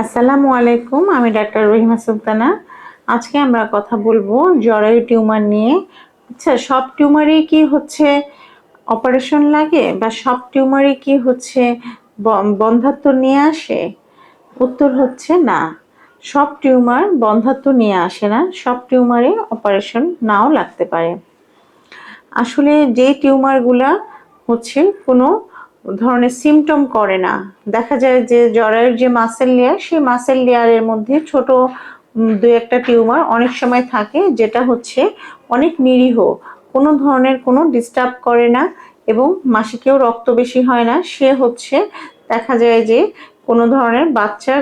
আসসালামু আলাইকুম, আমি ডাক্তার রহিমা সুলতানা। আজকে আমরা কথা বলব জরায়ু টিউমার নিয়ে। আচ্ছা সব টিউমারই কি হচ্ছে অপারেশন লাগে বা সব টিউমারই কি হচ্ছে বন্ধাত্ব নিয়ে আসে? উত্তর হচ্ছে না। সব টিউমার বন্ধাত্ব নিয়ে আসে না, সব টিউমারে অপারেশন নাও লাগতে পারে। আসলে যে টিউমারগুলা হচ্ছে কোনো ধরনের সিমটম করে না। দেখা যায় যে জরায়ুর যে মাসেল লেয়ার সেই মাসেল লেয়ারের মধ্যে ছোট দু একটা টিউমার অনেক সময় থাকে যেটা হচ্ছে অনেক নিরীহ, কোনো ধরনের কোনো ডিস্টার্ব করে না এবং মাসিকেও রক্ত বেশি হয় না। সে হচ্ছে দেখা যায় যে কোনো ধরনের বাচ্চা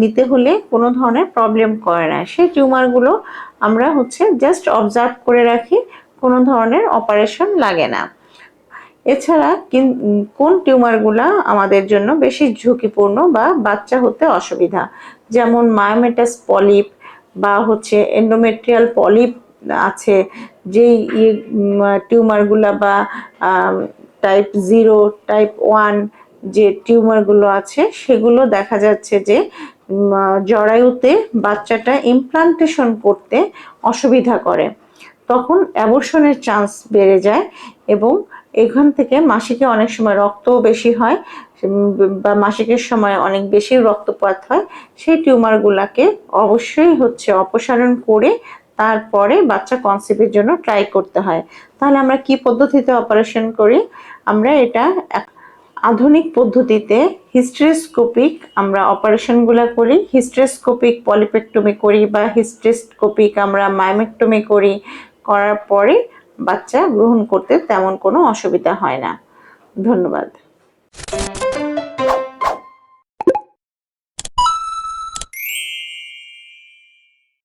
নিতে হলে কোনো ধরনের প্রবলেম করে না। সেই টিউমারগুলো আমরা হচ্ছে জাস্ট অবজার্ভ করে রাখি, কোনো ধরনের অপারেশন লাগে না। এছাড়া কিন- টিউমারগুলা আমাদের জন্য বেশি ঝুঁকিপূর্ণ বা বাচ্চা হতে অসুবিধা? যেমন মায়োমেটাস পলিপ বা হচ্ছে এন্ডোমেট্রিয়াল পলিপ আছে, যেই টিউমারগুলা বা টাইপ জিরো টাইপ ওয়ান যে টিউমারগুলো আছে, সেগুলো দেখা যাচ্ছে যে জরায়ুতে বাচ্চাটা ইমপ্লান্টেশন করতে অসুবিধা করে। তখন অ্যাবর্শনের চান্স বেড়ে যায় এবং এখান থেকে মাসিকে অনেক সময় রক্তও বেশি হয় বা মাসিকের সময় অনেক বেশি রক্তপাত হয়। সেই টিউমারগুলাকে অবশ্যই হচ্ছে অপসারণ করে তারপরে বাচ্চা কনসিভের জন্য ট্রাই করতে হয়। তাহলে আমরা কি পদ্ধতিতে অপারেশন করি? আমরা এটা আধুনিক পদ্ধতিতে হিস্ট্রেস্কোপিক আমরা অপারেশনগুলো করি। হিস্ট্রেস্কোপিক পলিপেক্টমি করি বা হিস্ট্রেস্কোপিক আমরা মাইমেক্টমি করি। করার পরে বাচ্চা গ্রহণ করতে তেমন কোনো অসুবিধা হয় না। ধন্যবাদ।